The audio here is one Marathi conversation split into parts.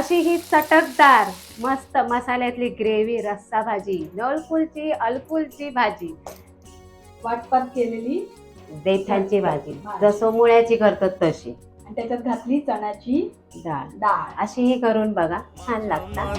अशी ही चटकदार मस्त मसाल्यातली ग्रेव्ही रस्सा भाजी नळकुलची अलकुलची भाजी. वाटपात केलेली देठांची भाजी. भाजी. जसं मुळ्याची करतात तशी. आणि त्याच्यात घातली चण्याची डाळ. डाळ. अशी ही करून बघा छान लागतात.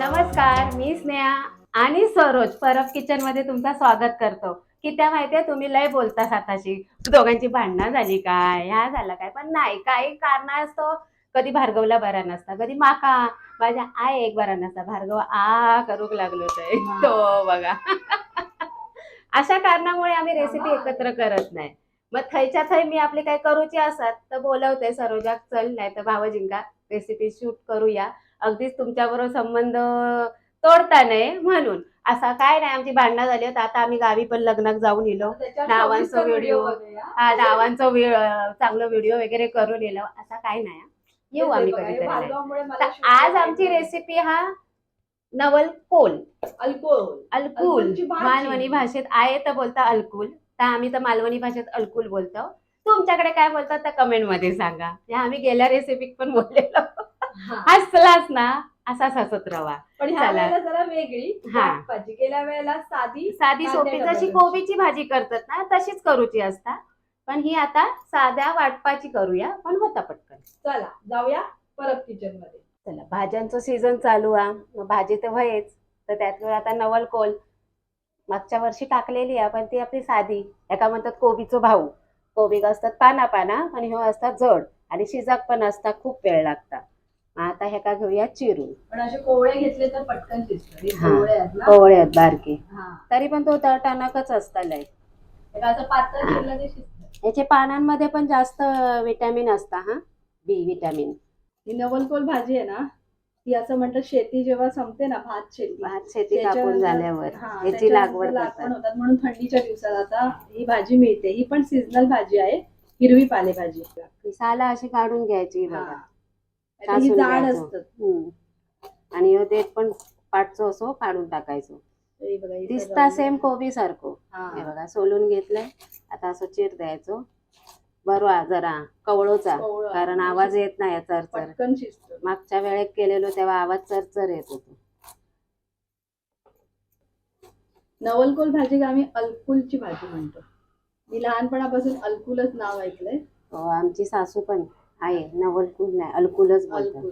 नमस्कार मी स्नेहा आणि सरोज परब किचनमध्ये तुमचं स्वागत करतो. की त्या माहितीये तुम्ही लय बोलता हाताशी दोघांची भांडणं झाली काय? ह्या झाला काय? पण नाही काही कारण असतो. कधी भार्गवला बरा नसता कधी माका. माझ्या आय एक बरा नसता. भार्गव आ करूक लागलो ते. तो बघा. अशा कारणामुळे आम्ही रेसिपी एकत्र करत नाही. मग थैच्या थै मी आपली काय करूची असत तर बोलवते सरोजाक चल नाही तर भावजिंका. रेसिपी शूट करूया. अगदीच तुमच्याबरोबर संबंध तोडता नाही म्हणून. असा काय नाही आमची भांडणं झाली होती. आता आम्ही गावी पण लग्नात जाऊन येलो. नावांचा व्हिडिओ. हा नावांचा चांगलं व्हिडिओ वगैरे करून येलो. असा काय नाही. येऊ आम्ही कधीतरी. आज आमची. रेसिपी हा नवल कोल. अलकुल. अलकुलची भाजी. मालवणी भाषेत आहे तर बोलता अलकुल. तर आम्ही तर मालवणी भाषेत अलकुल बोलतो. तुमच्याकडे काय बोलतात तर कमेंटमध्ये सांगा. आम्ही गेल्या रेसिपीत पण बोललेलो. हसलाच ना? असाच हसत राहा पण ह्या चला. वेळेला जरा वेगळी. हा. भाजी गेल्या वेळेला साधी साधी कांदे सोपी जशी. कोबीची भाजी करतात ना तशीच करूची असता. पण ही आता साध्या वाटपाची करूया पण होता पटकन. चला जाऊया परत किचनमध्ये. चला भाज्यांचं सीझन चालू आहे मग भाजी तर व्हायच. तर त्यातलं आता नवल कोल. मागच्या वर्षी टाकलेली आहे पण ती आपली साधी. एका म्हणतात कोबीचं भाऊ. कोबी असतात पाना पाना आणि ह्यो असतात जड. आणि शिजाक पण असतात खूप वेळ लागतात मग आता हे का घेऊया चिरून पण असे कोवळे घेतले तर पटकन शिजतात. कोवळे आहेत बारके. तरी पण तो टणकच असता लय. का असं पातळ चिरलं ते शिजतं. याच्या पानांमध्ये पण जास्त विटॅमिन असता हा? बी विटॅमिन. ही नवलकोल भाजी आहे ना ती असं म्हणतात शेती जेव्हा संपते ना भात शेती. भात शेती कापून झाल्यावर याची लागवड लागवड होतात. म्हणून थंडीच्या दिवसात आता ही भाजी मिळते. ही पण सीझनल भाजी आहे हिरवी पालेभाजी. साला अशी काढून घ्यायची. बघा. जाड. असतात. आणि ते पण पाटचो असो काढून टाकायचो. दिसता सेम कोबी सारखो. हा. बघा सोलून घेतलंय. आता असं चिर द्यायचो. बरवा जरा कवळोचा कोवळं. कारण आवाज येत नाही चरचर मागच्या वेळेत केलेलो तेव्हा आवाज चरचर येत होतो. नवलकोल भाजी आम्ही अलकुलची भाजी म्हणतो. मी लहानपणापासून अलकुलच नाव ऐकलंय. हो, आमची सासू पण आहे नवलकुल नाही अलकुलच बोलतात अलकुल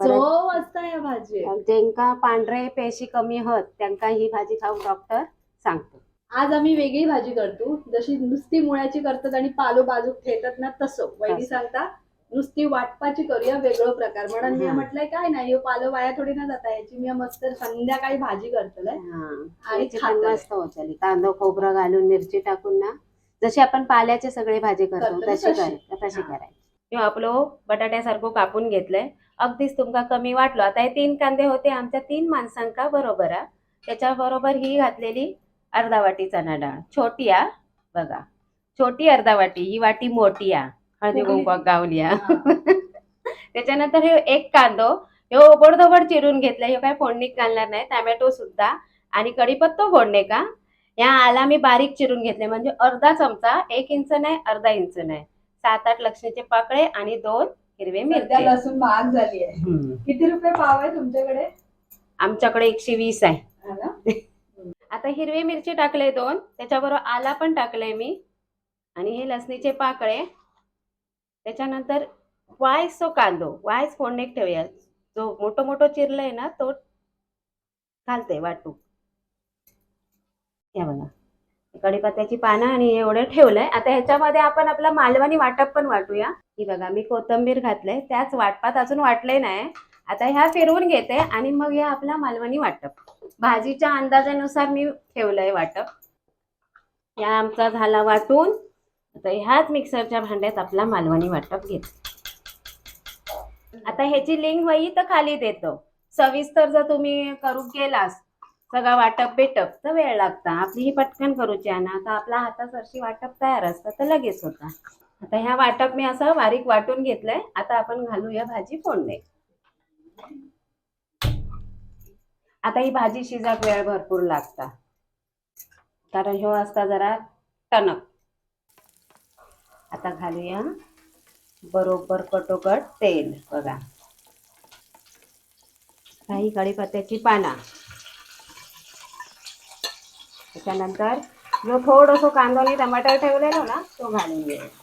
परत- चव असता या भाजी ज्यांका पांढरे पेशी कमी होत त्यांका ही भाजी खाऊन डॉक्टर सांगतो आज आम्ही वेगळी भाजी करतो जशी नुसती मुळ्याची करतात आणि पालो बाजूक ठेवतात ना तसं वैदी. सांगता नुसती वाटपाची करूया वेगळं प्रकार म्हणून मी हा. म्हटलंय काय नाही ह्यो पालो वाया थोडी ना जाता याची मी मस्त संध्याकाळी भाजी करतलंय हा. आणि खातोय. मस्त कांदा खोबरं घालून मिरची टाकून ना जशी आपण पाल्याचे सगळे भाजी करतो करतो तशी तशी. कर तशी हा. करायची किंवा आपलं बटाट्यासारखं कापून घेतलंय. अगदीच तुमका कमी वाटलो. आता हे तीन कांदे होते आमच्या तीन माणसांका बरोबर आ त्याच्या बरोबर ही घातलेली अर्धा वाटी चणा डाळ. छोटी आ बघा. छोटी अर्धा वाटी ही वाटी मोठी आ हळदी कुंकवाक. गावली आ. त्याच्यानंतर हे एक कांदो हे ओबडधोबड चिरून घेतलाय. हे काय फोडणीत घालणार नाही. टॅमॅटो सुद्धा आणि कढीपत्तो फोडणे का या आला मी बारीक चिरून घेतले म्हणजे अर्धा चमचा एक इंच नाही अर्धा इंच नाही. सात आठ लक्षणीचे पाकळे आणि दोन हिरवे सध्या मिरची. लसूण महाग झाली आहे. किती रुपये पाव आहे तुमच्याकडे? आमच्याकडे एकशे वीस आहे. हा? आता हिरवी मिरची टाकले दोन त्याच्याबरोबर आला पण टाकले मी. आणि हे लसणीचे पाकळे. त्याच्यानंतर वायसो कांदो वायस फोडणीक ठेवूया. जो मोठं मोठं चिरलंय ना तो घालते वाटू या बघा. कढीपत्त्याची पानं आणि एवढं ठेवलंय. आता ह्याच्यामध्ये आपण आपला मालवणी वाटप पण वाटूया. ही बघा मी कोथंबीर घातलंय. त्याच वाटपात अजून वाटले नाही. आता ह्या फिरवून घेते आणि मग या आपला मालवणी वाटप. भाजीच्या अंदाजानुसार मी ठेवलंय वाटप. या आमचा झाला वाटून. आता ह्याच मिक्सरच्या भांड्यात आपला मालवणी वाटप घेते. आता ह्याची लिंक वही तर खाली देतो. सविस्तर जर तुम्ही करू गेलास सगळा वाटप बेटप तर वेळ लागता. आपली ही पटकन करूची आहे ना आता आपल्या हातासरशी वाटप तयार असतं तर लगेच होता. आता ह्या वाटप मी असं बारीक वाटून घेतलंय. आता आपण घालूया भाजी फोडणे. आता ही भाजी शिजाक वेळ भरपूर लागता. कारण ह्यो असता जरा टणक. आता घालूया बरोबर कटोकट तेल. बघा. काही कढीपत्त्याची पाना. त्याच्यानंतर जो थोडंसं कांदा आणि टमाटर ठेवलेलो ना तो घालून घ्यायचा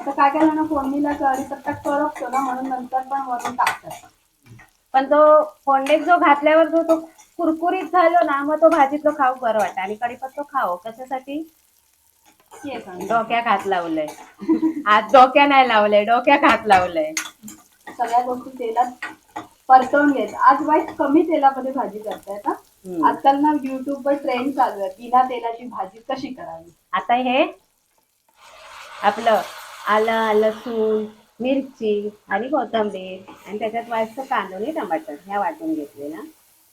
आता काय काय जण फोडणीला कढीपत्ता करपतो ना म्हणून नंतर पण वरून टाकतात. पण तो फोंडेत जो घातल्यावर जो तो कुरकुरीत झालो ना मग तो भाजीतलं खाऊ बरं वाटतं. आणि कढीपत्ता खाऊ कशासाठी? ये सांग. डोक्यात हात लावलंय. आज डोक्या नाही लावलंय डोक्यात हात लावलंय. सगळ्या गोष्टी तेलात परतवून घ्यायचं. आज वाईट कमी तेलामध्ये भाजी हा हम्म. आजकाल ना युट्यूबवर ट्रेंड चालू आहे. बिना तेलाची भाजी कशी करावी? आता हे आपलं आलं लसूण मिरची आणि कोथिंबीर आणि त्याच्यात व्हायचं कांदा आणि टमाटर ह्या वाटून घेतले ना.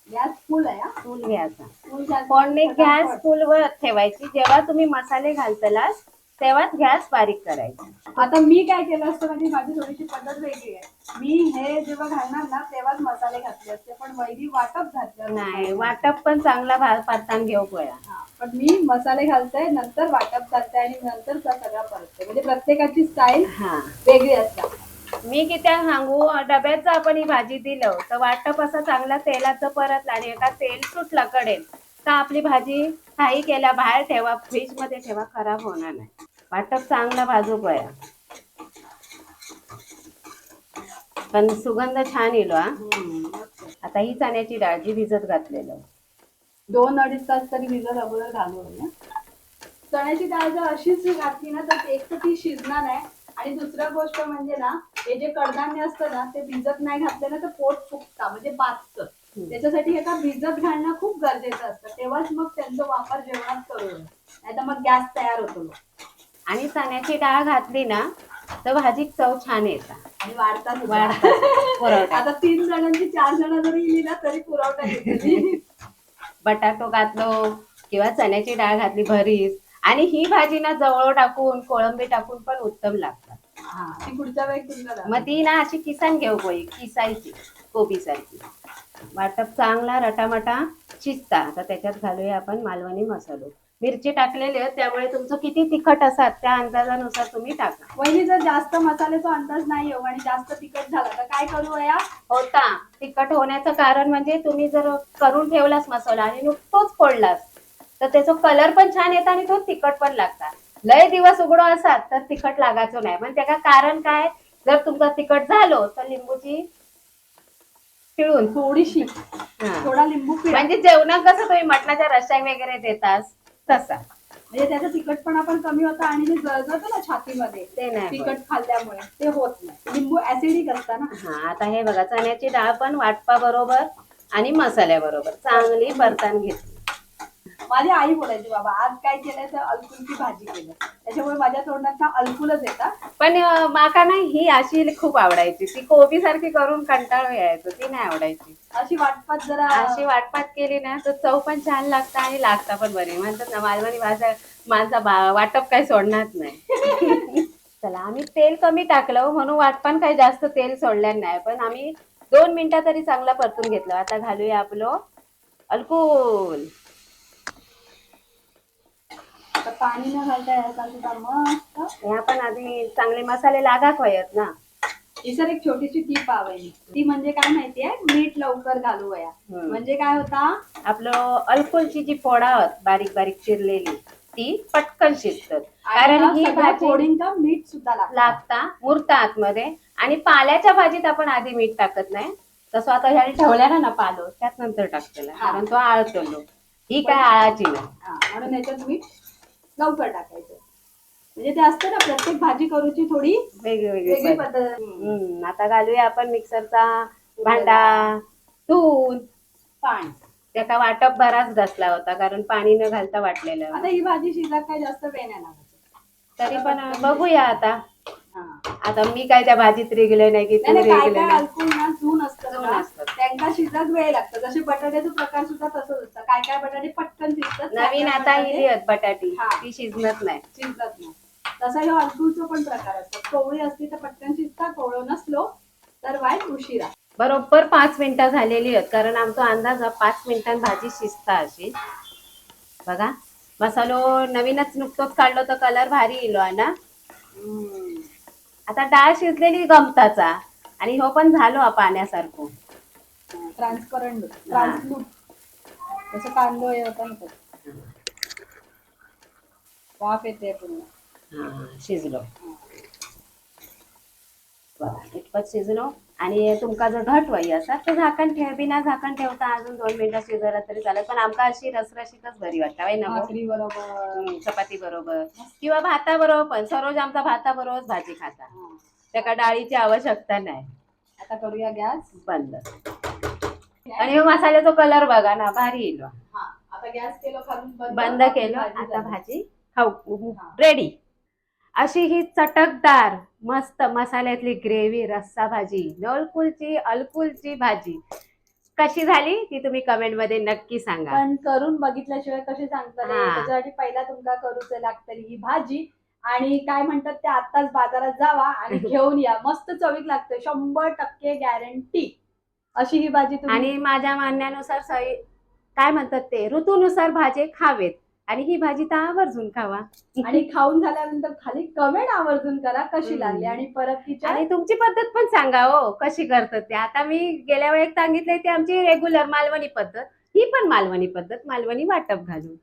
गॅस फुल आहे हा? फुल घ्यायचा फुल गॅस फोडणी गॅस फुलवर ठेवायची. जेव्हा तुम्ही मसाले घालतलास तेव्हाच गॅस बारीक करायचा. आता मी काय केलं असतं म्हणजे माझी थोडीशी पद्धत वेगळी आहे. मी हे जेव्हा घालणार ना तेव्हाच मसाले घातले असते पण वैरी वाटप घातलं नाही वाटप पण चांगला पातान घेऊ पोया हा, पण मी मसाले घालते नंतर वाटप करते आणि नंतर सगळा परतते. म्हणजे प्रत्येकाची स्टाईल हा. वेगळी असते. मी किती सांगू डब्याचं आपण ही भाजी दिलं तर वाटप असं चांगला तेलाचं परतलं आणि एका तेल सुटलं कडेल तर आपली भाजी काही केला बाहेर ठेवा फ्रीजमध्ये ठेवा खराब होणार नाही. वाटप चांगला भाजू पया. पण सुगंध छान येलो हा. आता ही चण्याची डाळ जी भिजत घातलेलं. दोन अडीच तास तरी भिजत अगोदर घालून चण्याची डाळ जर अशीच घातली ना तर एक तर ती शिजणार नाही आणि दुसरं गोष्ट म्हणजे ना हे जे कडधान्य असतं ना ते भिजत नाही घातलं ना तर पोट फुगतं म्हणजे बाचत. त्याच्यासाठी हे का भिजत घालणं खूप गरजेचं असतं. तेव्हाच मग त्यांचा वापर जेवणात करू. नाही तर मग गॅस तयार होतो. आणि चण्याची डाळ घातली ना तर भाजीत चव छान येतात आणि वाढतात वाढतात पुरवठा. आता तीन जणांची चार जण जरी गेली ना तरी पुरवठा येते. बटाटो घातलो किंवा चण्याची डाळ घातली भरीस. आणि ही भाजी ना जवळ टाकून कोळंबी टाकून पण उत्तम लागतात. हा ती पुढच्या वेळी मग ती ना अशी किसान घेऊ पोई किसायची कोबी सारखी. वाटप चांगला रटामटा शिजता आता त्याच्यात घालूया आपण मालवणी मसालो. मिरची टाकलेली आहे त्यामुळे तुमचं किती तिखट असतात त्या अंदाजानुसार तुम्ही टाका. वहिनी जर जास्त मसाल्याचा अंदाज नाही येऊ आणि जास्त तिखट झाला तर काय करू या होता. तिखट होण्याचं कारण म्हणजे तुम्ही जर करून ठेवलास मसाला आणि नुकतोच फोडलास तर त्याचा कलर पण छान येतो आणि तो तिखट पण लागतात. लय दिवस उघडो असात तर तिखट लागायचं नाही. पण त्याला कारण काय? जर तुमचा तिखट झालो तर लिंबूची पिळून थोडीशी. हा. थोडा लिंबू पिळा. म्हणजे जेवणात कसं तुम्ही मटणाच्या रश्या वगैरे देतास तसा. म्हणजे त्याचा तिखटपणा पण कमी होता आणि जे जळजळतं ना छातीमध्ये. ते नाही. तिखट खाल्ल्यामुळे. ते होत नाही. लिंबू ऍसिडिक असतं ना. हा आता हे बघा चण्याची डाळ पण वाटपा बरोबर आणि मसाल्या बरोबर चांगली परतान घेतली. माझी आई बोलायची बाबा आज काय केलंय तर अलकुलची भाजी केलं. त्याच्यामुळे माझ्या तोंडात ना अलकुलच येतात पण अं, माका ना ही अशी खूप आवडायची. ती कोबी सारखी करून कंटाळू यायचं ती नाही आवडायची. अशी वाटपात जरा अशी वाटपात केली ना तर चव पण छान लागतं आणि लागता पण बरे. म्हणतात ना मालवणी भाषा माझा बा- वाटप काही सोडणार नाही. चला आम्ही तेल कमी टाकलं म्हणून वाटपान काही जास्त तेल सोडलं नाही. पण आम्ही दोन मिनिटं तरी चांगला परतून घेतलं. आता घालूया आपलं अल्कोल. आता पाणी न घालता याचा सुद्धा मस्त. ह्या पण आधी चांगले मसाले लागाक वयत ना. ही सर एक छोटीशी टीप आवडली ती म्हणजे काय माहितीये? मीठ लवकर घालू वया. हम्म. म्हणजे काय होता? आपलं अल्कोलची जी फोडा आहेत बारीक बारीक चिरलेली ती पटकन शिजतात. कारण ही भाजी फोडींका मीठ सुद्धा लागतं. लागता मुरता आतमध्ये. आणि पाल्याच्या भाजीत आपण आधी मीठ टाकत नाही. तसं आता ह्याने ठेवल्या ना ना पालो त्यात नंतर टाकतेला हा. कारण तो आळतलो ही काय आळाची नाही. हा, म्हणून याच्यात मीठ लवकर टाकायचं. म्हणजे ते असतं ना प्रत्येक भाजी करूची थोडी वेगळी वेगळी वेगळी पद्धत. हम्म. आता घालूया आपण मिक्सरचा भांडा धुवून पाणी. त्याचा वाटप बराच घासला होता कारण पाणी न घालता वाटलेलं आता ही भाजी शिजायला काय जास्त वेळ नाही लागत. तरी पण बघूया आता. हा. आता मी काय त्या भाजीत रिगले नाही की तू नाही नाही, काय रिगले काय नाही. ना असतं त्यांना शिजायला वेळ लागतो जसे बटाट्याचा प्रकार सुद्धा तसंच असतं काय काय बटाटे पटकन शिजतात नवीन आता ही बटाटे लिहत बटाटी हा. ती शिजणत नाही. शिजत नाही. तसा ह्या अल्कुलचा पण प्रकार असतो कोवळी असली तर पटकन शिजता कोवळं नसलो तर वाईट उशिरा. बरोबर पाच मिनिटं झालेली आहेत कारण आमचा अंदाज हा पाच मिनिटांत भाजी शिजता अशी बघा मसालो नवीनच नुकतोच काढलो तर कलर भारी इलो आहे ना? आता डाळ शिजलेली गमताचा आणि हो पण झालो हा पाण्यासारखं. ट्रान्सपरंट ट्रान्सलूट जसं कांदो हे होता ना तसं. वाफ येते पूर्ण. हा शिजलो. बघा इतपत शिजलो. आणि तुमका जर घट वय असा तर झाकण ठेव बिना झाकण ठेवता अजून दोन मिनिटं शिजवलं तरी चालेल. पण आमका अशी रसरशीतच बरी वाटतं होय ना? भाकरी बरोबर. हम्म, चपाती बरोबर. किंवा भाता बरोबर पण सरोज आमचा भाता बरोबर भाजी खाता. हा. त्याका डाळीची आवश्यकता नाही. आता करूया गॅस. बंद. आणि मसाल्याचा कलर बघा ना भारी येईल हा आता गॅस केलं खालून बंद केलं आता. भाजी खाऊ. रेडी अशी ही चटकदार मस्त मसाल्यातली ग्रेव्ही रस्सा भाजी नळकुलची अलकुलची भाजी. कशी झाली? ती तुम्ही कमेंटमध्ये नक्की सांगा. पण करून बघितल्याशिवाय? हा. त्याच्यासाठी पहिला तुमका करूच लागतली ही भाजी. आणि काय म्हणतात ते आताच बाजारात जावा आणि घेऊन या. मस्त चवीक लागते. शंभर टक्के गॅरंटी अशी ही भाजी आणि माझ्या म्हणण्यानुसार सई काय म्हणतात ते ऋतूनुसार भाजी खावेत. आणि ही भाजी तर आवर्जून खावा. आणि खाऊन झाल्यानंतर खाली कमेंट आवर्जून करा कशी. लागली आणि परत तिच्या आणि तुमची पद्धत पण सांगा हो कशी करतात ते. आता मी गेल्या वेळेस सांगितले ती आमची रेग्युलर मालवणी पद्धत. ही पण मालवणी पद्धत मालवणी वाटप घालून.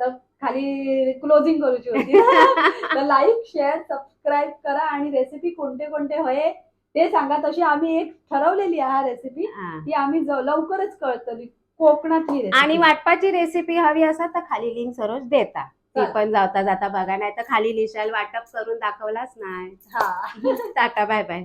तर खाली क्लोजिंग करूची होती. तर लाईक शेअर सबस्क्राईब करा आणि रेसिपी कोणते कोणते होय ते सांगा तशी आम्ही एक ठरवलेली आहे रेसिपी हा. ती आम्ही ज- लवकरच कळतली कोकणातली recipe. आणि वाटपाची रेसिपी हवी असेल तर खाली लिंक सरोज देता ती चालेल. पण जाता जाता बघा नाही तर खाली लिशाल वाटप करून दाखवलाच नाही हा टाटा बाय बाय